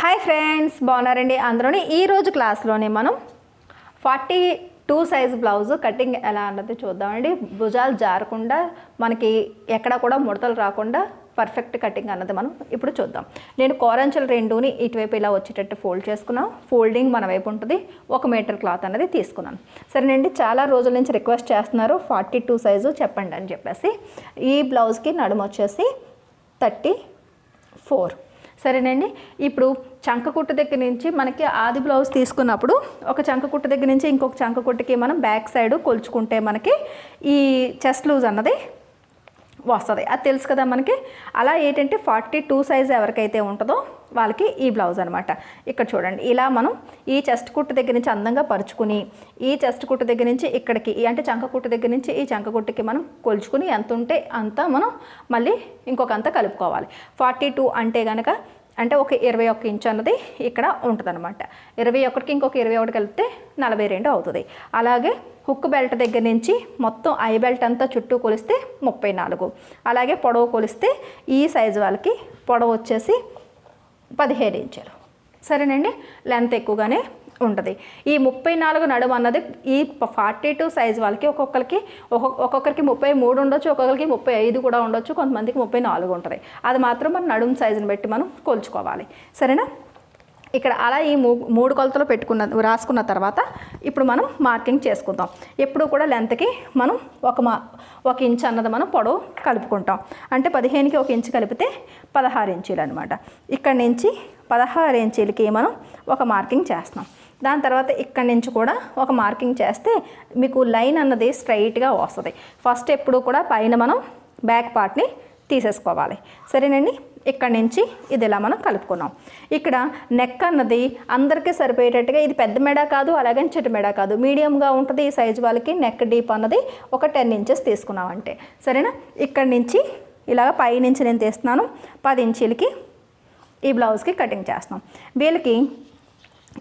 Hi friends బాగున్నారండి అందరూని. ఈరోజు క్లాస్లోనే మనం forty two size blouse cutting ఎలా అన్నది చూద్దామండి. భుజాలు జారకుండా మనకి ఎక్కడ కూడా ముడతలు రాకుండా పర్ఫెక్ట్ కటింగ్ అన్నది మనం ఇప్పుడు చూద్దాం. నేను కోరంచలు రెండుని ఇటువైపు ఇలా వచ్చేటట్టు ఫోల్డ్ చేసుకున్నాను ఫోల్డింగ్ మన వైపు ఉంటుంది. ఒక మీటర్ క్లాత్ అనేది తీసుకున్నాను సరేనండి చాలా రోజుల నుంచి రిక్వెస్ట్ చేస్తున్నారు ఫార్టీ టూ సైజు చెప్పండి అని చెప్పేసి. ఈ బ్లౌజ్కి నడుము వచ్చేసి థర్టీ ఫోర్. సరేనండి. ఇప్పుడు చంక కుట్టు దగ్గర నుంచి మనకి ఆది బ్లౌజ్ తీసుకున్నప్పుడు ఒక చంక కుట్టు దగ్గర నుంచి ఇంకొక చంక కుట్టుకి మనం బ్యాక్ సైడ్ కొలుచుకుంటే మనకి ఈ చెస్ట్ లూజ్ అన్నది వస్తుంది. అది తెలుసు కదా మనకి? అలా ఏంటంటే ఫార్టీ టూ సైజ్ ఎవరికైతే ఉంటుందో వాళ్ళకి ఈ బ్లౌజ్ అనమాట ఇక్కడ చూడండి ఇలా మనం ఈ చెస్ట్ కుట్టు దగ్గర నుంచి అందంగా పరుచుకుని ఈ చెస్ట్ కుట్టు దగ్గర నుంచి ఇక్కడికి అంటే చంక కుట్టు దగ్గర నుంచి ఈ చంక కుట్టుకి మనం కొలుచుకుని ఎంత ఉంటే అంత మనం మళ్ళీ ఇంకొక అంత కలుపుకోవాలి. ఫార్టీ టూ అంటే కనుక అంటే ఒక ఇరవై ఒక్క ఇంచు అన్నది ఇక్కడ ఉంటుంది అనమాట ఇరవై ఒకటికి ఇంకొక ఇరవై ఒకటి కలిపితే నలభై రెండు అవుతుంది. అలాగే హుక్ బెల్ట్ దగ్గర నుంచి మొత్తం ఐ బెల్ట్ అంతా చుట్టూ కొలిస్తే ముప్పై నాలుగు. అలాగే పొడవు కొలిస్తే ఈ సైజు వాళ్ళకి పొడవు వచ్చేసి పదిహేడు ఇంచులు. సరేనండి? లెంత్ ఎక్కువగానే ఉంటుంది. ఈ ముప్పై నాలుగు నడుము అన్నది ఈ ఫార్టీ టూ సైజ్ వాళ్ళకి ఒక్కొక్కరికి ఒక్కొక్క ఒక్కొక్కరికి ముప్పై మూడు ఉండొచ్చు ఒక్కొక్కరికి ముప్పై ఐదు కూడా ఉండొచ్చు కొంతమందికి ముప్పై నాలుగు ఉంటుంది. అది మాత్రం మనం నడుము సైజుని బట్టి మనం కొలుచుకోవాలి. సరేనా? ఇక్కడ అలా ఈ మూడు కొలతలు పెట్టుకున్న రాసుకున్న తర్వాత ఇప్పుడు మనం మార్కింగ్ చేసుకుందాం. ఎప్పుడు కూడా లెంత్కి మనం ఒక మా ఒక ఇంచ్ అన్నది మనం పొడవు కలుపుకుంటాం. అంటే పదిహేనుకి ఒక ఇంచు కలిపితే పదహారు ఇంచీలు అనమాట ఇక్కడి నుంచి పదహారు ఇంచీలకి మనం ఒక మార్కింగ్ చేస్తాం దాని తర్వాత ఇక్కడి నుంచి కూడా ఒక మార్కింగ్ చేస్తే మీకు లైన్ అన్నది స్ట్రైట్గా వస్తుంది. ఫస్ట్ ఎప్పుడు కూడా పైన మనం బ్యాక్ పార్ట్ని తీసేసుకోవాలి. సరేనండి? ఇక్కడ నుంచి ఇది ఇలా మనం కలుపుకున్నాం. ఇక్కడ నెక్ అన్నది అందరికీ సరిపోయేటట్టుగా ఇది పెద్ద మెడ కాదు అలాగే చెట్టు మెడ కాదు. మీడియంగా ఉంటుంది ఈ సైజు వాళ్ళకి నెక్ డీప్ అన్నది ఒక టెన్ ఇంచెస్ తీసుకున్నాం అంటే సరేనా? ఇక్కడ నుంచి ఇలాగ పై నుంచి నేను తీస్తున్నాను. పది ఇంచీలకి ఈ బ్లౌజ్కి కటింగ్ చేస్తాం వీళ్ళకి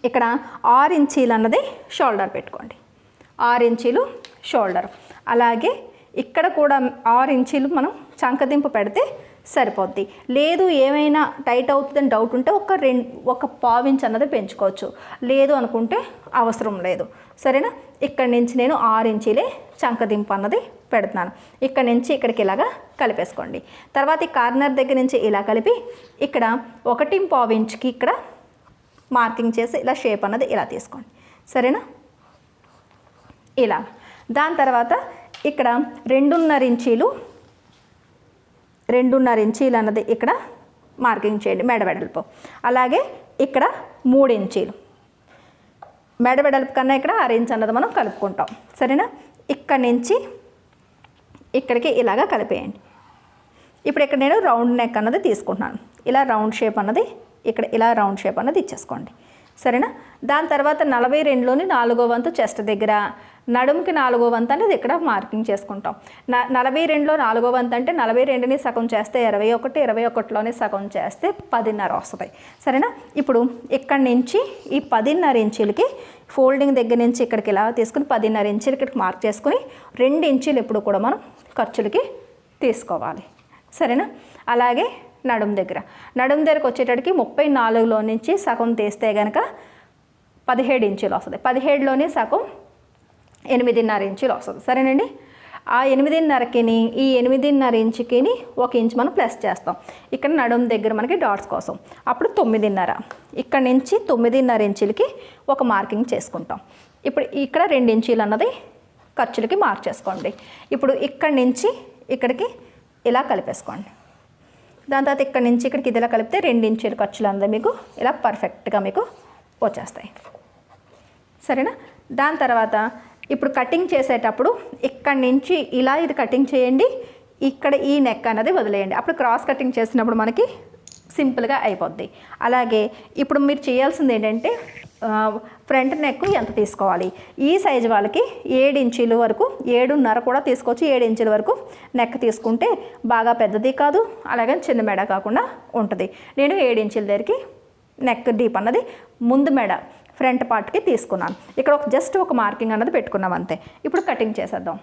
ఇక్కడ ఆరు ఇంచీలు అన్నది షోల్డర్ పెట్టుకోండి. ఆరు ఇంచీలు షోల్డర్. అలాగే ఇక్కడ కూడా ఆరు ఇంచీలు మనం చంకదింపు పెడితే సరిపోద్ది. లేదు ఏమైనా టైట్ అవుతుందని డౌట్ ఉంటే ఒక రెండు ఒక పావించ్ అన్నది పెంచుకోవచ్చు. లేదు అనుకుంటే అవసరం లేదు. సరేనా? ఇక్కడి నుంచి నేను ఆరు ఇంచీలే చంకదింపు అన్నది పెడుతున్నాను. ఇక్కడ నుంచి ఇక్కడికి ఇలాగా కలిపేసుకోండి. తర్వాత ఈ కార్నర్ దగ్గర నుంచి ఇలా కలిపి ఇక్కడ ఒకటి పావించ్కి ఇక్కడ మార్కింగ్ చేసి ఇలా షేప్ అన్నది ఇలా తీసుకోండి. సరేనా? ఇలా. దాని తర్వాత ఇక్కడ రెండున్నర ఇంచీలు రెండున్నర ఇంచీలు అన్నది ఇక్కడ మార్కింగ్ చేయండి మెడ వెడల్పు. అలాగే ఇక్కడ మూడు ఇంచీలు. మెడ వెడల్పు కన్నా ఇక్కడ ఆరు ఇంచ్ అన్నది మనం కలుపుకుంటాం. సరేనా? ఇక్కడ నుంచి ఇక్కడికి ఇలాగా కలిపేయండి. ఇప్పుడు ఇక్కడ నేను రౌండ్ నెక్ అన్నది తీసుకుంటున్నాను. ఇలా రౌండ్ షేప్ అన్నది ఇక్కడ ఇలా రౌండ్ షేప్ అన్నది ఇచ్చేసుకోండి. సరేనా? దాని తర్వాత నలభై రెండులోని నాలుగో వంతు చెస్ట్ దగ్గర నడుముకి నాలుగో వంతు అనేది ఇక్కడ మార్కింగ్ చేసుకుంటాం. న నలభై రెండులో నాలుగో వంతు అంటే నలభై రెండుని సగం చేస్తే ఇరవై ఒకటి ఇరవై ఒకటిలోని సగం చేస్తే పదిన్నర వస్తుంది. సరేనా? ఇప్పుడు ఇక్కడి నుంచి ఈ పదిన్నర ఇంచులకి ఫోల్డింగ్ దగ్గర నుంచి ఇక్కడికి ఇలా తీసుకుని పదిన్నర ఇంచులు ఇక్కడికి మార్క్ చేసుకుని రెండు ఇంచులు ఎప్పుడు కూడా మనం ఖర్చులకి తీసుకోవాలి. సరేనా? అలాగే నడుం దగ్గర. నడుం దగ్గరకు వచ్చేటడికి ముప్పై నాలుగులో నుంచి సగం తీస్తే కనుక పదిహేడు ఇంచులు వస్తుంది. పదిహేడులోనే సగం ఎనిమిదిన్నర ఇంచులు వస్తుంది. సరేనండి? ఆ ఎనిమిదిన్నరకిని ఈ ఎనిమిదిన్నర ఇంచుకిని ఒక ఇంచు మనం ప్లస్ చేస్తాం. ఇక్కడ నడుం దగ్గర మనకి డాట్స్ కోసం. అప్పుడు తొమ్మిదిన్నర. ఇక్కడ నుంచి తొమ్మిదిన్నర ఇంచులకి ఒక మార్కింగ్ చేసుకుంటాం. ఇప్పుడు ఇక్కడ రెండు ఇంచీలు అన్నది ఖర్చులకి మార్క్ చేసుకోండి. ఇప్పుడు ఇక్కడి నుంచి ఇక్కడికి ఇలా కలిపేసుకోండి. దాని తర్వాత ఇక్కడి నుంచి ఇక్కడికి ఇది ఇలా కలిపితే రెండు ఇంచుల ఖర్చులు అన్నది మీకు ఇలా పర్ఫెక్ట్గా మీకు వచ్చేస్తాయి. సరేనా? దాని తర్వాత ఇప్పుడు కటింగ్ చేసేటప్పుడు ఇక్కడి నుంచి ఇలా ఇది కటింగ్ చేయండి. ఇక్కడ ఈ నెక్ అన్నది వదిలేయండి. అప్పుడు క్రాస్ కటింగ్ చేసినప్పుడు మనకి సింపుల్గా అయిపోద్ది. అలాగే ఇప్పుడు మీరు చేయాల్సింది ఏంటంటే ఫ్రంట్ నెక్ ఎంత తీసుకోవాలి? ఈ సైజు వాళ్ళకి ఏడు ఇంచీల వరకు ఏడున్నర కూడా తీసుకోవచ్చు. ఏడు ఇంచుల వరకు నెక్ తీసుకుంటే బాగా పెద్దది కాదు అలాగే చిన్న మెడ కాకుండా ఉంటుంది. నేను ఏడు ఇంచుల దగ్గరికి నెక్ డీప్ అన్నది ముందు మెడ. ఫ్రంట్ పార్ట్కి తీసుకున్నాను. ఇక్కడ ఒక జస్ట్ ఒక మార్కింగ్ అన్నది పెట్టుకున్నాం అంతే. ఇప్పుడు కటింగ్ చేసేద్దాం.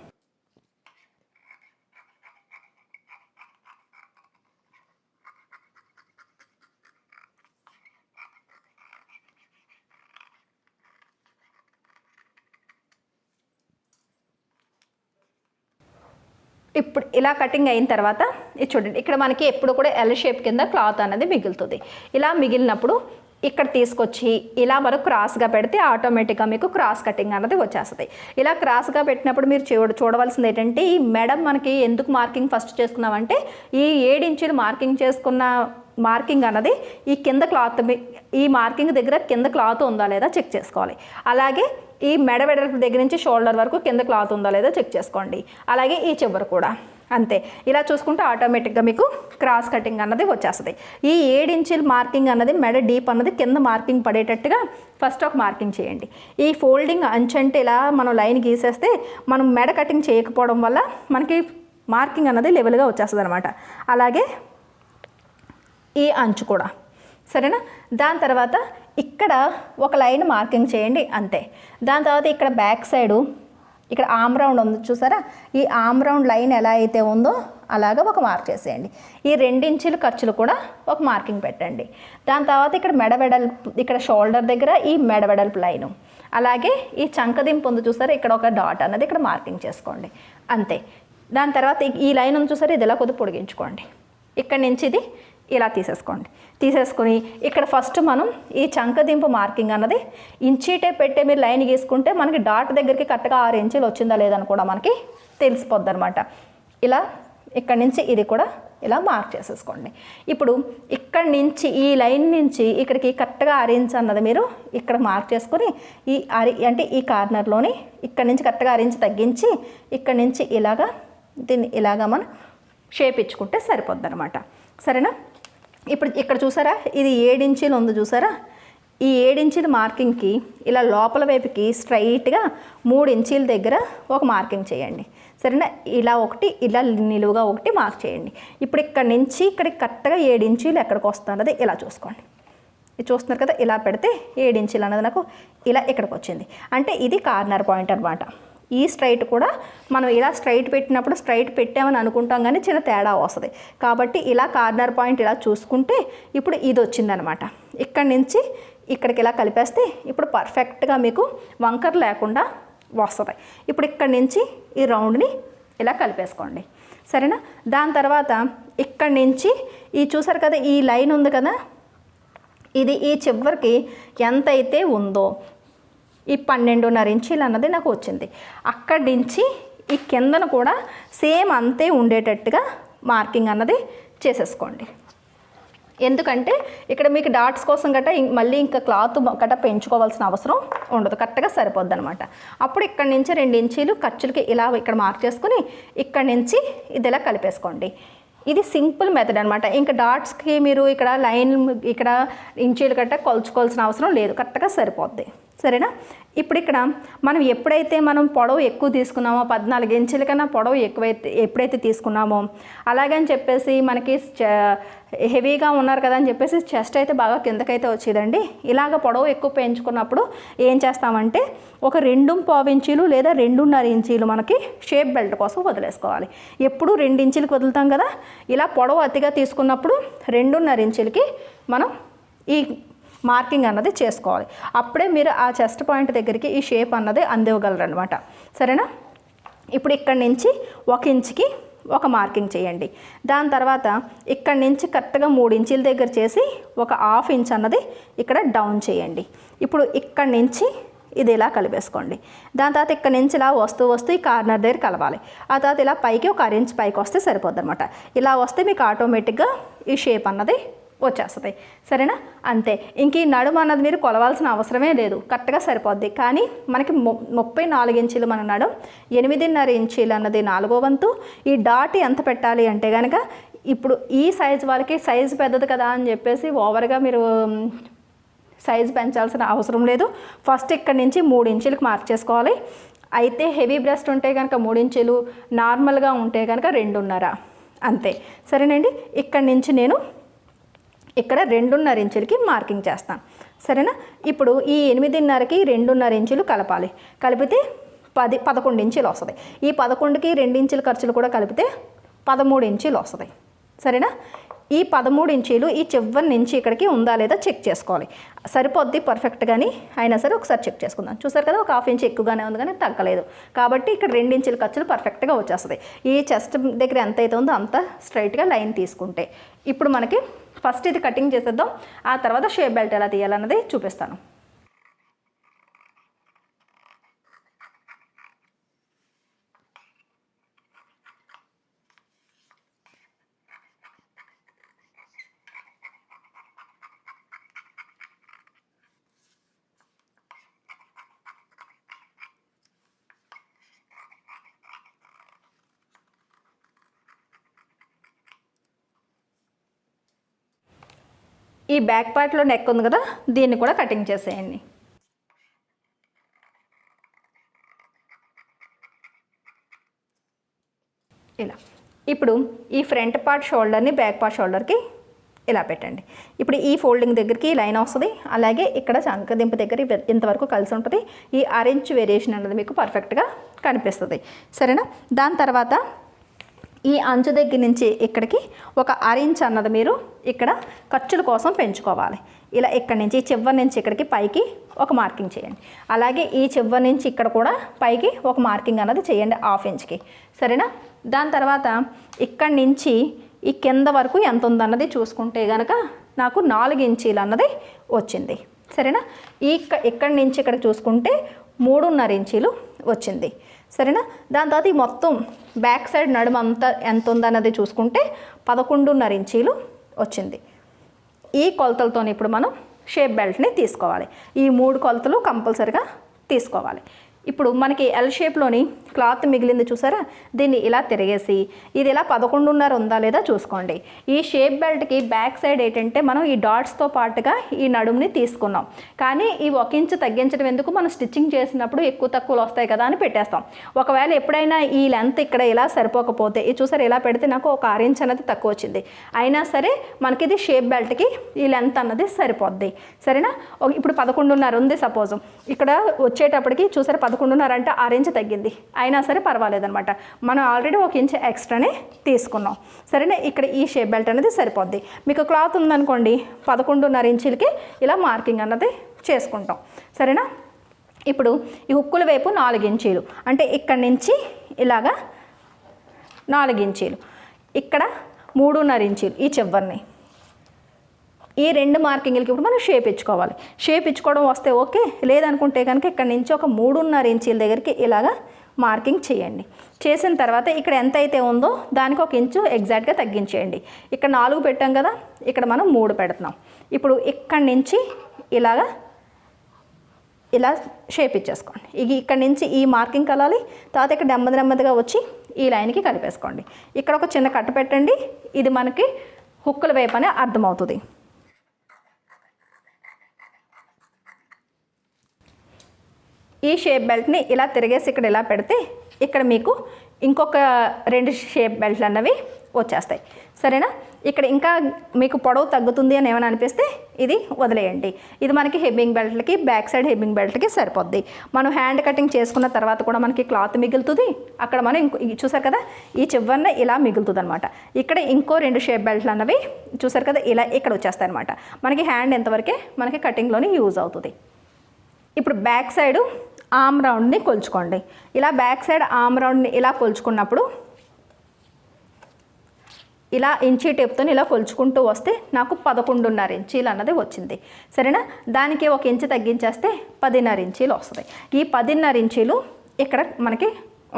ఇప్పుడు ఇలా కటింగ్ అయిన తర్వాత ఇది చూడండి ఇక్కడ మనకి ఎప్పుడు కూడా ఎల్ షేప్ కింద క్లాత్ అనేది మిగులుతుంది. ఇలా మిగిలినప్పుడు ఇక్కడ తీసుకొచ్చి ఇలా మనం క్రాస్గా పెడితే ఆటోమేటిక్గా మీకు క్రాస్ కటింగ్ అన్నది వచ్చేస్తుంది. ఇలా క్రాస్గా పెట్టినప్పుడు మీరు చూడ చూడవలసింది ఏంటంటే ఈ మేడం మనకి ఎందుకు మార్కింగ్ ఫస్ట్ చేసుకున్నామంటే ఈ ఏడించులు మార్కింగ్ చేసుకున్న మార్కింగ్ అన్నది ఈ కింద క్లాత్ మీ- ఈ మార్కింగ్ దగ్గర కింద క్లాత్ ఉందా లేదా చెక్ చేసుకోవాలి. అలాగే ఈ మెడ వెడల్పు దగ్గర నుంచి షోల్డర్ వరకు కింద క్లాత్ ఉందా లేదా చెక్ చేసుకోండి. అలాగే ఈ చివరి కూడా. అంతే. ఇలా చూసుకుంటే ఆటోమేటిక్గా మీకు క్రాస్ కటింగ్ అన్నది వచ్చేస్తుంది. ఈ ఏడించుల మార్కింగ్ అన్నది మెడ డీప్ అన్నది కింద మార్కింగ్ పడేటట్టుగా ఫస్ట్ ఒక మార్కింగ్ చేయండి. ఈ ఫోల్డింగ్ అంచంటే ఇలా మనం లైన్ గీసేస్తే మనం మెడ కటింగ్ చేయకపోవడం వల్ల మనకి మార్కింగ్ అన్నది లెవెల్గా వచ్చేస్తుంది అనమాట అలాగే ఈ అంచు కూడా. సరేనా? దాని తర్వాత ఇక్కడ ఒక లైన్ మార్కింగ్ చేయండి. అంతే. దాని తర్వాత ఇక్కడ బ్యాక్ సైడు ఇక్కడ ఆమ్ రౌండ్ ఉంది చూసారా? ఈ ఆమ్ రౌండ్ లైన్ ఎలా అయితే ఉందో అలాగా ఒక మార్క్ చేసేయండి. ఈ రెండించులు ఖర్చులు కూడా ఒక మార్కింగ్ పెట్టండి. దాని తర్వాత ఇక్కడ మెడవెడల్పు ఇక్కడ షోల్డర్ దగ్గర ఈ మెడవెడల్పు లైను. అలాగే ఈ చంకదింపు ఉంది చూసారా? ఇక్కడ ఒక డాట్ అన్నది ఇక్కడ మార్కింగ్ చేసుకోండి. అంతే. దాని తర్వాత ఈ- ఈ లైన్ ఉంది చూసారా? ఇది ఇలా కొద్దిగా పొడిగించుకోండి. ఇక్కడ నుంచి ఇది ఇలా తీసేసుకోండి. తీసేసుకొని ఇక్కడ ఫస్ట్ మనం ఈ చంకదింపు మార్కింగ్ అన్నది ఇంచీటే పెట్టే మీరు లైన్ గీసుకుంటే మనకి డాట్ దగ్గరికి కరెక్ట్గా ఆరు ఇంచులు వచ్చిందా లేదని కూడా మనకి తెలిసిపోద్ది అనమాట ఇలా ఇక్కడ నుంచి ఇది కూడా ఇలా మార్క్ చేసేసుకోండి. ఇప్పుడు ఇక్కడ నుంచి ఈ లైన్ నుంచి ఇక్కడికి కరెక్ట్గా అరేంజ్ అన్నది మీరు ఇక్కడ మార్క్ చేసుకొని ఈ అరి అంటే ఈ కార్నర్లోని ఇక్కడ నుంచి కరెక్ట్గా అరేంజ్ తగ్గించి ఇక్కడ నుంచి ఇలాగా దీన్ని ఇలాగా మనం షేప్ ఇచ్చుకుంటే సరిపోద్ది అనమాట సరేనా? ఇప్పుడు ఇక్కడ చూసారా? ఇది ఏడించీలు ఉంది చూసారా? ఈ ఏడించీల మార్కింగ్కి ఇలా లోపల వైపుకి స్ట్రైట్గా మూడు ఇంచీల దగ్గర ఒక మార్కింగ్ చేయండి. సరేనా? ఇలా ఒకటి ఇలా నిలువుగా ఒకటి మార్క్ చేయండి. ఇప్పుడు ఇక్కడ నుంచి ఇక్కడికి కరెక్ట్గా ఏడించీలు ఎక్కడికి వస్తున్నది ఇలా చూసుకోండి. ఇది చూస్తున్నారు కదా? ఇలా పెడితే ఏడు ఇంచీలు అన్నది నాకు ఇలా ఇక్కడికి వచ్చింది. అంటే ఇది కార్నర్ పాయింట్ అనమాట ఈ స్ట్రైట్ కూడా మనం ఇలా స్ట్రైట్ పెట్టినప్పుడు స్ట్రైట్ పెట్టామని అనుకుంటాం కానీ చిన్న తేడా వస్తుంది. కాబట్టి ఇలా కార్నర్ పాయింట్ ఇలా చూసుకుంటే ఇప్పుడు ఇది వచ్చిందనమాట. ఇక్కడి నుంచి ఇక్కడికి ఇలా కలిపేస్తే ఇప్పుడు పర్ఫెక్ట్గా మీకు వంకర్ లేకుండా వస్తుంది. ఇప్పుడు ఇక్కడి నుంచి ఈ రౌండ్ని ఇలా కలిపేసుకోండి. సరేనా? దాని తర్వాత ఇక్కడి నుంచి ఈ చూసారు కదా ఈ లైన్ ఉంది కదా? ఇది ఈ చివరికి ఎంత అయితే ఉందో ఈ పన్నెండున్నర ఇంచీలు అన్నది నాకు వచ్చింది అక్కడి నుంచి ఈ కిందన కూడా సేమ్ అంతే ఉండేటట్టుగా మార్కింగ్ అన్నది చేసేసుకోండి. ఎందుకంటే ఇక్కడ మీకు డాట్స్ కోసం గట్ట మళ్ళీ ఇంకా క్లాత్ గట్ట పెంచుకోవాల్సిన అవసరం ఉండదు. కరెక్ట్గా సరిపోద్ది అనమాట అప్పుడు ఇక్కడ నుంచి రెండు ఇంచీలు ఖర్చులకి ఇలా ఇక్కడ మార్క్ చేసుకుని ఇక్కడ నుంచి ఇది ఇలా కలిపేసుకోండి. ఇది సింపుల్ మెథడ్ అనమాట ఇంకా డాట్స్కి మీరు ఇక్కడ లైన్ ఇక్కడ ఇంచీలు గట్ట కొలుచుకోవాల్సిన అవసరం లేదు. కరెక్ట్గా సరిపోద్ది. సరేనా? ఇప్పుడు ఇక్కడ మనం ఎప్పుడైతే మనం పొడవు ఎక్కువ తీసుకున్నామో పద్నాలుగు ఇంచుల కన్నా పొడవు ఎక్కువైతే ఎప్పుడైతే తీసుకున్నామో అలాగని చెప్పేసి మనకి హెవీగా ఉన్నారు కదా అని చెప్పేసి చెస్ట్ అయితే బాగా కిందకైతే వచ్చేదండి. ఇలాగ పొడవు ఎక్కువ పెంచుకున్నప్పుడు ఏం చేస్తామంటే ఒక రెండు పావు ఇంచీలు లేదా రెండున్నర ఇంచీలు మనకి షేప్ బెల్ట్ కోసం వదిలేసుకోవాలి. ఎప్పుడు రెండు ఇంచులకి వదులుతాం కదా? ఇలా పొడవు అతిగా తీసుకున్నప్పుడు రెండున్నర ఇంచులకి మనం ఈ మార్కింగ్ అన్నది చేసుకోవాలి. అప్పుడే మీరు ఆ చెస్ట్ పాయింట్ దగ్గరికి ఈ షేప్ అన్నది అందివ్వగలరు అనమాట సరేనా? ఇప్పుడు ఇక్కడి నుంచి ఒక ఇంచుకి ఒక మార్కింగ్ చేయండి. దాని తర్వాత ఇక్కడి నుంచి కరెక్ట్గా మూడు ఇంచుల దగ్గర చేసి ఒక హాఫ్ ఇంచ్ అన్నది ఇక్కడ డౌన్ చేయండి. ఇప్పుడు ఇక్కడి నుంచి ఇది ఇలా కలిపేసుకోండి. దాని తర్వాత ఇక్కడ నుంచి ఇలా వస్తూ వస్తూ ఈ కార్నర్ దగ్గర కలవాలి. ఆ తర్వాత ఇలా పైకి ఒక అర పైకి వస్తే సరిపోద్ది అనమాట ఇలా వస్తే మీకు ఆటోమేటిక్గా ఈ షేప్ అన్నది వచ్చేస్తుంది. సరేనా? అంతే. ఇంక ఈ నడుము అన్నది మీరు కొలవాల్సిన అవసరమే లేదు. కరెక్ట్గా సరిపోద్ది. కానీ మనకి ము- ముప్పై నాలుగు ఇంచీలు మన నడుం ఎనిమిదిన్నర ఇంచీలు అన్నది నాలుగో వంతు. ఈ డాట్ ఎంత పెట్టాలి అంటే కనుక ఇప్పుడు ఈ సైజ్ వాళ్ళకి సైజు పెద్దది కదా అని చెప్పేసి ఓవర్గా మీరు సైజ్ సైజు పెంచాల్సిన అవసరం లేదు. ఫస్ట్ ఇక్కడ నుంచి మూడు ఇంచులకు మార్చేసుకోవాలి అయితే హెవీ బ్రెస్ట్ ఉంటే కనుక మూడు ఇంచులు నార్మల్గా ఉంటే కనుక రెండున్నర. అంతే. సరేనండి? ఇక్కడి నుంచి నేను ఇక్కడ రెండున్నర ఇంచులకి మార్కింగ్ చేస్తాను సరేనా? ఇప్పుడు ఈ ఎనిమిదిన్నరకి రెండున్నర ఇంచులు కలపాలి. కలిపితే పది పదకొండు ఇంచులు వస్తుంది. ఈ పదకొండుకి రెండు ఇంచుల ఖర్చులు కూడా కలిపితే పదమూడు ఇంచులు వస్తుంది. సరేనా? ఈ పదమూడు ఇంచీలు ఈ చివరి నుంచి ఇక్కడికి ఉందా లేదా చెక్ చేసుకోవాలి. సరిపోద్ది పర్ఫెక్ట్గాని అయినా సరే ఒకసారి చెక్ చేసుకుందాం. చూసారు కదా ఒక హాఫ్ ఇంచ్ ఎక్కువగానే ఉంది కానీ తగ్గలేదు. కాబట్టి ఇక్కడ రెండు ఇంచుల ఖర్చులు పర్ఫెక్ట్గా వచ్చేస్తుంది. ఈ చెస్ట్ దగ్గర ఎంత అయితే ఉందో అంత స్ట్రైట్గా లైన్ తీసుకుంటే. ఇప్పుడు మనకి ఫస్ట్ ఇది కటింగ్ చేసేద్దాం. ఆ తర్వాత షేప్ బెల్ట్ ఎలా తీయాలన్నది చూపిస్తాను. ఈ బ్యాక్ పార్ట్లో నెక్ ఉంది కదా దీన్ని కూడా కటింగ్ చేసేయండి. ఇలా. ఇప్పుడు ఈ ఫ్రంట్ పార్ట్ షోల్డర్ని బ్యాక్ పార్ట్ షోల్డర్కి ఇలా పెట్టండి. ఇప్పుడు ఈ ఫోల్డింగ్ దగ్గరికి లైన్ వస్తుంది అలాగే ఇక్కడ చంకదింపు దగ్గర ఇంతవరకు కలిసి ఉంటుంది. ఈ ఆరెంజ్ వేరియేషన్ అనేది మీకు పర్ఫెక్ట్గా కనిపిస్తుంది. సరేనా? దాని తర్వాత ఈ అంచు దగ్గర నుంచి ఇక్కడికి ఒక ఆరెంజ్ అన్నది మీరు ఇక్కడ ఖర్చుల కోసం పెంచుకోవాలి. ఇలా ఇక్కడ నుంచి ఈ చివరి నుంచి ఇక్కడికి పైకి ఒక మార్కింగ్ చేయండి. అలాగే ఈ చివరి నుంచి ఇక్కడ కూడా పైకి ఒక మార్కింగ్ అన్నది చేయండి హాఫ్ ఇంచ్కి. సరేనా? దాని తర్వాత ఇక్కడి నుంచి ఈ కింద వరకు ఎంత ఉందన్నది చూసుకుంటే కనుక నాకు నాలుగు ఇంచీలు అన్నది వచ్చింది. సరేనా? ఈ ఇక్కడ ఇక్కడి నుంచి ఇక్కడ చూసుకుంటే మూడున్నర ఇంచీలు వచ్చింది. సరేనా? దాని తర్వాత ఈ మొత్తం బ్యాక్ సైడ్ నడుమంతా అంతా ఎంత ఉందన్నది చూసుకుంటే పదకొండున్నర ఇంచీలు వచ్చింది. ఈ కొలతలతో ఇప్పుడు మనం షేప్ బెల్ట్ని తీసుకోవాలి. ఈ మూడు కొలతలు కంపల్సరిగా తీసుకోవాలి. ఇప్పుడు మనకి ఎల్ షేప్లోని క్లాత్ మిగిలింది చూసారా? దీన్ని ఇలా తిరిగేసి ఇది ఇలా పదకొండున్నర ఉందా లేదా చూసుకోండి. ఈ షేప్ బెల్ట్కి బ్యాక్ సైడ్ ఏంటంటే మనం ఈ డాట్స్తో పాటుగా ఈ నడుముని తీసుకున్నాం. కానీ ఈ ఒక ఇంచు తగ్గించడం ఎందుకు? మనం స్టిచ్చింగ్ చేసినప్పుడు ఎక్కువ తక్కువలు వస్తాయి కదా అని పెట్టేస్తాం. ఒకవేళ ఎప్పుడైనా ఈ లెంత్ ఇక్కడ ఇలా సరిపోకపోతే ఇది చూసారు ఇలా పెడితే నాకు ఒక ఆరు ఇంచ్ అనేది తక్కువ వచ్చింది. అయినా సరే మనకి ఇది షేప్ బెల్ట్కి ఈ లెంత్ అన్నది సరిపోద్ది. సరేనా? ఇప్పుడు పదకొండున్నర ఉంది సపోజ్. ఇక్కడ వచ్చేటప్పటికి చూసారు పదకొండున్నర అంటే ఆరు ఇంచ్ తగ్గింది. అయినా సరే పర్వాలేదనమాట మనం ఆల్రెడీ ఒక ఇంచ్ ఎక్స్ట్రానే తీసుకున్నాం. సరేనా? ఇక్కడ ఈ షేప్ బెల్ట్ అనేది సరిపోద్ది. మీకు క్లాత్ ఉందనుకోండి పదకొండున్నర ఇంచులకి ఇలా మార్కింగ్ అన్నది చేసుకుంటాం. సరేనా? ఇప్పుడు ఈ హుక్కుల వైపు నాలుగు ఇంచీలు అంటే ఇక్కడి నుంచి ఇలాగా నాలుగు ఇంచీలు ఇక్కడ మూడున్నర ఇంచీలు ఈ చివరిని. ఈ రెండు మార్కింగ్లకి ఇప్పుడు మనం షేప్ ఇచ్చుకోవాలి. షేప్ ఇచ్చుకోవడం వస్తే ఓకే. లేదనుకుంటే కనుక ఇక్కడ నుంచి ఒక మూడున్నర ఇంచీల దగ్గరికి ఇలాగా మార్కింగ్ చేయండి. చేసిన తర్వాత ఇక్కడ ఎంత అయితే ఉందో దానికి ఒక ఇంచు ఎగ్జాక్ట్గా తగ్గించేయండి. ఇక్కడ నాలుగు పెట్టాం కదా ఇక్కడ మనం మూడు పెడుతున్నాం. ఇప్పుడు ఇక్కడి నుంచి ఇలాగా ఇలా షేప్ ఇచ్చేసుకోండి. ఇక ఇక్కడ నుంచి ఈ మార్కింగ్ కలాలి తర్వాత ఇక్కడ నెమ్మది నెమ్మదిగా వచ్చి ఈ లైన్కి కలిపేసుకోండి. ఇక్కడ ఒక చిన్న కట్ట పెట్టండి ఇది మనకి హుక్కుల వైపు అనే అర్థమవుతుంది. ఈ షేప్ బెల్ట్ని ఇలా తిరిగేసి ఇక్కడ ఇలా పెడితే ఇక్కడ మీకు ఇంకొక రెండు షేప్ బెల్ట్లు అన్నవి వచ్చేస్తాయి. సరేనా? ఇక్కడ ఇంకా మీకు పొడవు తగ్గుతుంది అని ఏమైనా అనిపిస్తే ఇది వదిలేయండి. ఇది మనకి హెబ్బింగ్ బెల్ట్లకి బ్యాక్ సైడ్ హెబ్బింగ్ బెల్ట్కి సరిపోద్ది. మనం హ్యాండ్ కటింగ్ చేసుకున్న తర్వాత కూడా మనకి క్లాత్ మిగులుతుంది. అక్కడ మనం ఇంకో చూసారు కదా? ఈ చివరిన ఇలా మిగులుతుంది అనమాట ఇక్కడ ఇంకో రెండు షేప్ బెల్ట్లు అన్నవి చూసారు కదా? ఇలా ఇక్కడ వచ్చేస్తాయి అనమాట మనకి హ్యాండ్ ఎంతవరకే? మనకి కటింగ్లోనే యూజ్ అవుతుంది. ఇప్పుడు బ్యాక్ సైడు ఆమ్ రౌండ్ని కొలుచుకోండి. ఇలా బ్యాక్ సైడ్ ఆమ్ రౌండ్ని ఇలా కొలుచుకున్నప్పుడు ఇలా ఇంచీ టేప్తో ఇలా కొలుచుకుంటూ వస్తే నాకు పదకొండున్నర ఇంచీలు అన్నది వచ్చింది. సరేనా? దానికి ఒక ఇంచు తగ్గించేస్తే పదిన్నర ఇంచీలు వస్తుంది. ఈ పదిన్నర ఇంచీలు ఇక్కడ మనకి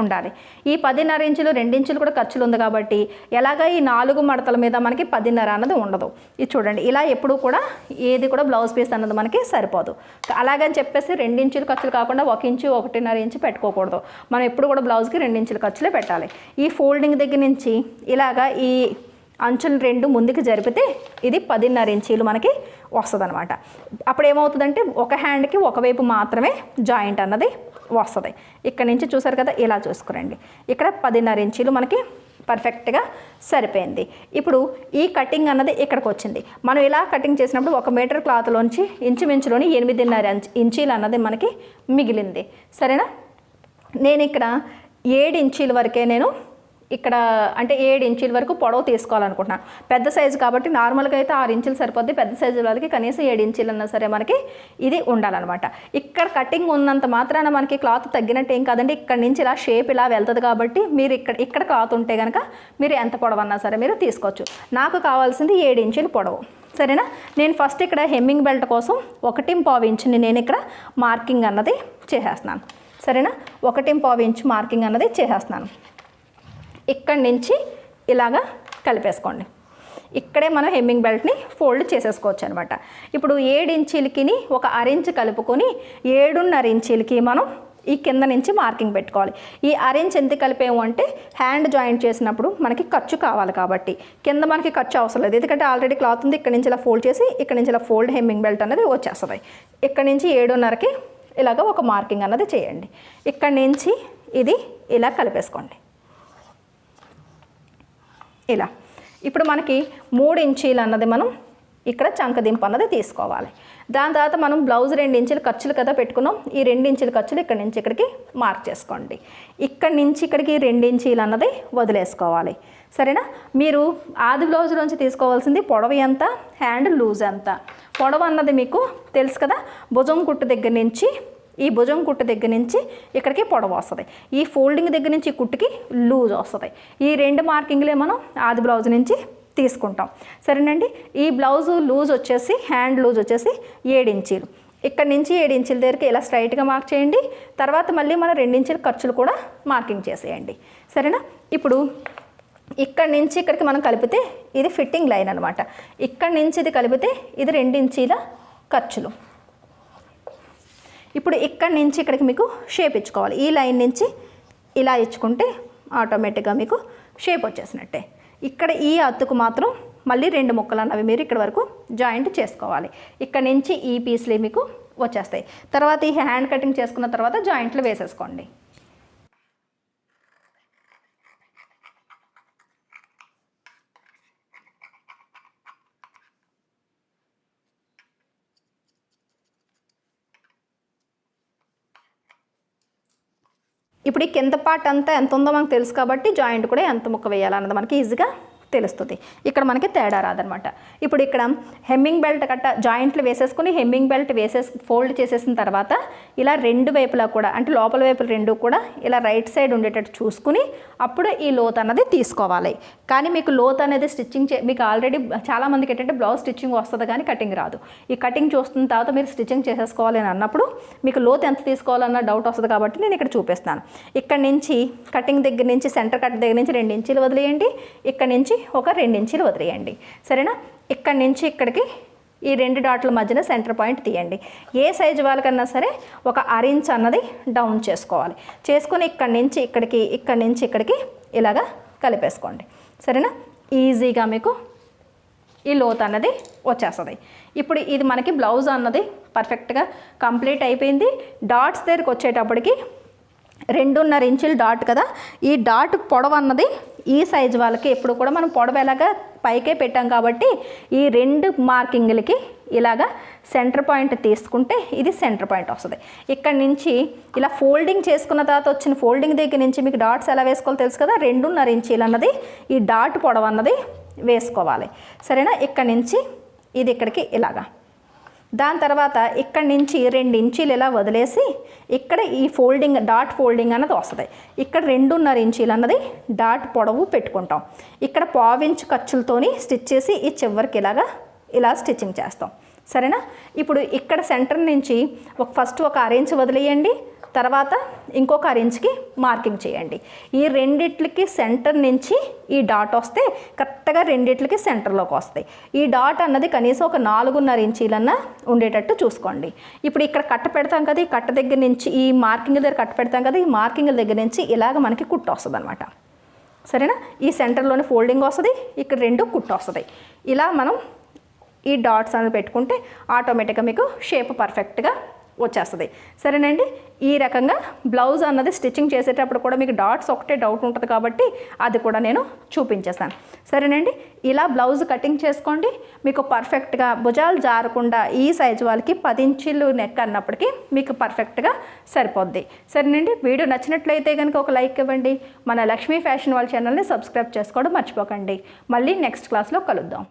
ఉండాలి. ఈ పదిన్నర ఇంచులు రెండించులు కూడా ఖర్చులు ఉంది కాబట్టి ఎలాగ ఈ నాలుగు మడతల మీద మనకి పదిన్నర అన్నది ఉండదు. ఇది చూడండి ఇలా ఎప్పుడు కూడా ఏది కూడా బ్లౌజ్ పీస్ అన్నది మనకి సరిపోదు. అలాగని చెప్పేసి రెండించులు ఖర్చులు కాకుండా ఒక ఇంచు ఒకటిన్నర ఇంచు పెట్టుకోకూడదు. మనం ఎప్పుడు కూడా బ్లౌజ్కి రెండించుల ఖర్చులే పెట్టాలి. ఈ ఫోల్డింగ్ దగ్గర నుంచి ఇలాగా ఈ అంచులు రెండు ముందుకు జరిపితే ఇది పదిన్నర ఇంచీలు మనకి వస్తుంది అనమాట అప్పుడు ఏమవుతుందంటే ఒక హ్యాండ్కి ఒకవైపు మాత్రమే జాయింట్ అన్నది వస్తుంది. ఇక్కడ నుంచి చూసారు కదా ఇలా చూసుకురండి. ఇక్కడ పదిన్నర ఇంచీలు మనకి పర్ఫెక్ట్గా సరిపోయింది. ఇప్పుడు ఈ కటింగ్ అన్నది ఇక్కడికి వచ్చింది మనం ఇలా కటింగ్ చేసినప్పుడు ఒక మీటర్ క్లాత్లోంచి ఇంచుమించులోని ఎనిమిదిన్నర ఇంచీలు అన్నది మనకి మిగిలింది. సరేనా? నేను ఇక్కడ ఏడు ఇంచీల వరకే నేను ఇక్కడ అంటే ఏడు ఇంచుల వరకు పొడవు తీసుకోవాలనుకుంటున్నాను. పెద్ద సైజు కాబట్టి నార్మల్గా అయితే ఆరు ఇంచులు సరిపోద్ది. పెద్ద సైజు వాళ్ళకి కనీసం ఏడు ఇంచులు అన్నా సరే మనకి ఇది ఉండాలన్నమాట. ఇక్కడ కటింగ్ ఉన్నంత మాత్రాన మనకి క్లాత్ తగ్గినట్టు ఏం కాదండి. ఇక్కడ నుంచి ఇలా షేప్ ఇలా వెళ్తుంది కాబట్టి మీరు ఇక్కడ ఇక్కడ క్లాత్ ఉంటే కనుక మీరు ఎంత పొడవు అన్నా సరే మీరు తీసుకోవచ్చు. నాకు కావాల్సింది ఏడు ఇంచులు పొడవు. సరేనా? నేను ఫస్ట్ ఇక్కడ హెమ్మింగ్ బెల్ట్ కోసం ఒకటి పావు ఇంచుని నేను ఇక్కడ మార్కింగ్ అన్నది చేసేస్తున్నాను. సరేనా? ఒకటి పావు ఇంచు మార్కింగ్ అన్నది చేసేస్తున్నాను. ఇక్కడి నుంచి ఇలాగా కలిపేసుకోండి. ఇక్కడే మనం హెమ్మింగ్ బెల్ట్ని ఫోల్డ్ చేసేసుకోవచ్చు అనమాట ఇప్పుడు ఏడు ఇంచీలకి ఒక అరించ్ కలుపుకొని ఏడున్నర ఇంచీలకి మనం ఈ కింద నుంచి మార్కింగ్ పెట్టుకోవాలి. ఈ అరేంజ్ ఎంత కలిపాము అంటే హ్యాండ్ జాయింట్ చేసినప్పుడు మనకి ఖర్చు కావాలి కాబట్టి. కింద మనకి ఖర్చు అవసరం లేదు. ఎందుకంటే ఆల్రెడీ క్లాత్ ఉంది ఇక్కడ నుంచి ఇలా ఫోల్డ్ చేసి ఇక్కడ నుంచి ఇలా ఫోల్డ్ హెమ్మింగ్ బెల్ట్ అనేది వచ్చేస్తుంది. ఇక్కడ నుంచి ఏడున్నరకి ఇలాగ ఒక మార్కింగ్ అన్నది చేయండి. ఇక్కడ నుంచి ఇది ఇలా కలిపేసుకోండి. ఇలా. ఇప్పుడు మనకి మూడు ఇంచీలు అన్నది మనం ఇక్కడ చంకదింపు అన్నది తీసుకోవాలి. దాని తర్వాత మనం బ్లౌజ్ రెండు ఇంచులు ఖర్చులు కదా పెట్టుకున్నాం. ఈ రెండు ఇంచుల ఖర్చులు ఇక్కడ నుంచి ఇక్కడికి మార్క్ చేసుకోండి. ఇక్కడ నుంచి ఇక్కడికి రెండు ఇంచీలు అన్నది వదిలేసుకోవాలి. సరేనా? మీరు ఆది బ్లౌజ్ నుంచి తీసుకోవాల్సింది పొడవు ఎంత? హ్యాండ్ లూజ్ ఎంత? పొడవు అన్నది మీకు తెలుసు కదా? భుజం కుట్టు దగ్గర నుంచి ఈ భుజం కుట్టు దగ్గర నుంచి ఇక్కడికి పొడవు వస్తుంది. ఈ ఫోల్డింగ్ దగ్గర నుంచి ఈ కుట్టుకి లూజ్ వస్తుంది. ఈ రెండు మార్కింగ్లే మనం ఆది బ్లౌజ్ నుంచి తీసుకుంటాం. సరేనండి? ఈ బ్లౌజు లూజ్ వచ్చేసి హ్యాండ్ లూజ్ వచ్చేసి ఏడించీలు ఇక్కడ నుంచి ఏడు ఇంచుల దగ్గరికి ఇలా స్ట్రైట్గా మార్క్ చేయండి. తర్వాత మళ్ళీ మన రెండించుల ఖర్చులు కూడా మార్కింగ్ చేసేయండి. సరేనా? ఇప్పుడు ఇక్కడ నుంచి ఇక్కడికి మనం కలిపితే ఇది ఫిట్టింగ్ లైన్ అనమాట ఇక్కడ నుంచి ఇది కలిపితే ఇది రెండించీల ఖర్చులు. ఇప్పుడు ఇక్కడ నుంచి ఇక్కడికి మీకు షేప్ ఇచ్చుకోవాలి. ఈ లైన్ నుంచి ఇలా ఇచ్చుకుంటే ఆటోమేటిక్గా మీకు షేప్ వచ్చేసినట్టే. ఇక్కడ ఈ అత్తుకు మాత్రం మళ్ళీ రెండు ముక్కలు అన్నవి మీరు ఇక్కడ వరకు జాయింట్ చేసుకోవాలి. ఇక్కడ నుంచి ఈ పీస్లే మీకు వచ్చేస్తాయి. తర్వాత ఈ హ్యాండ్ కటింగ్ చేసుకున్న తర్వాత జాయింట్లు వేసేసుకోండి. ఇప్పుడు ఈ కింద పార్ట్ అంతా ఎంత ఉందో మనకు తెలుసు కాబట్టి జాయింట్ కూడా ఎంత ముక్క వేయాలన్నది మనకి ఈజీగా తెలుస్తుంది. ఇక్కడ మనకి తేడా రాదనమాట. ఇప్పుడు ఇక్కడ హెమ్మింగ్ బెల్ట్ కట్ట జాయింట్లు వేసేసుకుని హెమ్మింగ్ బెల్ట్ వేసేసి ఫోల్డ్ చేసేసిన తర్వాత ఇలా రెండు వైపులా కూడా అంటే లోపల వైపులు రెండు కూడా ఇలా రైట్ సైడ్ ఉండేటట్టు చూసుకుని అప్పుడు ఈ లోత్ అన్నది తీసుకోవాలి. కానీ మీకు లోత్ అనేది స్టిచ్చింగ్ చే మీకు ఆల్రెడీ చాలామందికి ఏంటంటే బ్లౌజ్ స్టిచ్చింగ్ వస్తుంది కానీ కటింగ్ రాదు. ఈ కటింగ్ చూస్తున్న తర్వాత మీరు స్టిచ్చింగ్ చేసేసుకోవాలి అని అన్నప్పుడు మీకు లోత్ ఎంత తీసుకోవాలన్న డౌట్ వస్తుంది కాబట్టి నేను ఇక్కడ చూపిస్తాను ఇక్కడ నుంచి కటింగ్ దగ్గర నుంచి సెంటర్ కట్ దగ్గర నుంచి రెండు ఇంచులు వదిలేయండి. ఇక్కడ నుంచి ఒక రెండు ఇంచులు వదిలేయండి. సరేనా? ఇక్కడ నుంచి ఇక్కడికి ఈ రెండు డాట్ల మధ్యన సెంటర్ పాయింట్ తీయండి. ఏ సైజు వాళ్ళకన్నా సరే ఒక అరించ్ అన్నది డౌన్ చేసుకోవాలి. చేసుకుని ఇక్కడి నుంచి ఇక్కడికి ఇక్కడి నుంచి ఇక్కడికి ఇలాగా కలిపేసుకోండి. సరేనా? ఈజీగా మీకు ఈ లోత్ అన్నది వచ్చేస్తుంది. ఇప్పుడు ఇది మనకి బ్లౌజ్ అన్నది పర్ఫెక్ట్గా కంప్లీట్ అయిపోయింది. డాట్స్ దగ్గరికి వచ్చేటప్పటికి రెండున్నర ఇంచులు డాట్ కదా? ఈ డాట్ పొడవు అన్నది ఈ సైజు వాళ్ళకి ఎప్పుడు కూడా మనం పొడవు ఎలాగా పైకే పెట్టాం కాబట్టి ఈ రెండు మార్కింగ్లకి ఇలాగా సెంటర్ పాయింట్ తీసుకుంటే ఇది సెంటర్ పాయింట్ వస్తుంది. ఇక్కడ నుంచి ఇలా ఫోల్డింగ్ చేసుకున్న తర్వాత వచ్చిన ఫోల్డింగ్ దగ్గర నుంచి మీకు డాట్స్ ఎలా వేసుకోవాలో తెలుసు కదా? రెండున్నర ఇంచీలు అన్నది ఈ డాట్ పొడవు అన్నది వేసుకోవాలి. సరేనా? ఇక్కడ నుంచి ఇది ఇక్కడికి ఇలాగా. దాని తర్వాత ఇక్కడి నుంచి రెండు ఇంచీలు ఇలా వదిలేసి ఇక్కడ ఈ ఫోల్డింగ్ డాట్ ఫోల్డింగ్ అన్నది వస్తుంది. ఇక్కడ రెండున్నర ఇంచీలు అన్నది డాట్ పొడవు పెట్టుకుంటాం. ఇక్కడ పావించు ఖర్చులతోని స్టిచ్ చేసి ఈ చివరికి ఇలాగా ఇలా స్టిచ్చింగ్ చేస్తాం. సరేనా? ఇప్పుడు ఇక్కడ సెంటర్ నుంచి ఒక ఫస్ట్ ఒక అరేంజ్ వదిలేయండి. తర్వాత ఇంకొక అరేంజ్కి మార్కింగ్ చేయండి. ఈ రెండిట్లకి సెంటర్ నుంచి ఈ డాట్ వస్తే కరెక్ట్గా రెండిట్లకి సెంటర్లోకి వస్తాయి. ఈ డాట్ అన్నది కనీసం ఒక నాలుగున్నర ఇంచీలన్నా ఉండేటట్టు చూసుకోండి. ఇప్పుడు ఇక్కడ కట్ట పెడతాం కదా ఈ కట్ట దగ్గర నుంచి ఈ మార్కింగ్ దగ్గర కట్ట పెడతాం కదా ఈ మార్కింగ్ దగ్గర నుంచి ఇలాగ మనకి కుట్టు వస్తుంది అనమాట సరేనా? ఈ సెంటర్లోనే ఫోల్డింగ్ వస్తుంది ఇక్కడ రెండు కుట్టు వస్తుంది. ఇలా మనం ఈ డాట్స్ అనేది పెట్టుకుంటే ఆటోమేటిక్గా మీకు షేప్ పర్ఫెక్ట్గా వచ్చేస్తుంది. సరేనండి? ఈ రకంగా బ్లౌజ్ అన్నది స్టిచ్చింగ్ చేసేటప్పుడు కూడా మీకు డాట్స్ ఒకటే డౌట్ ఉంటుంది కాబట్టి అది కూడా నేను చూపించేస్తాను. సరేనండి? ఇలా బ్లౌజ్ కటింగ్ చేసుకోండి. మీకు పర్ఫెక్ట్గా భుజాలు జారకుండా ఈ సైజు వాళ్ళకి పది ఇంచీలు నెక్ అన్నప్పటికీ మీకు పర్ఫెక్ట్గా సరిపోద్ది. సరేనండి? వీడియో నచ్చినట్లయితే కనుక ఒక లైక్ ఇవ్వండి. మన లక్ష్మీ ఫ్యాషన్ వాళ్ళ ఛానల్ని సబ్స్క్రైబ్ చేసుకోవడం మర్చిపోకండి. మళ్ళీ నెక్స్ట్ క్లాస్లో కలుద్దాం.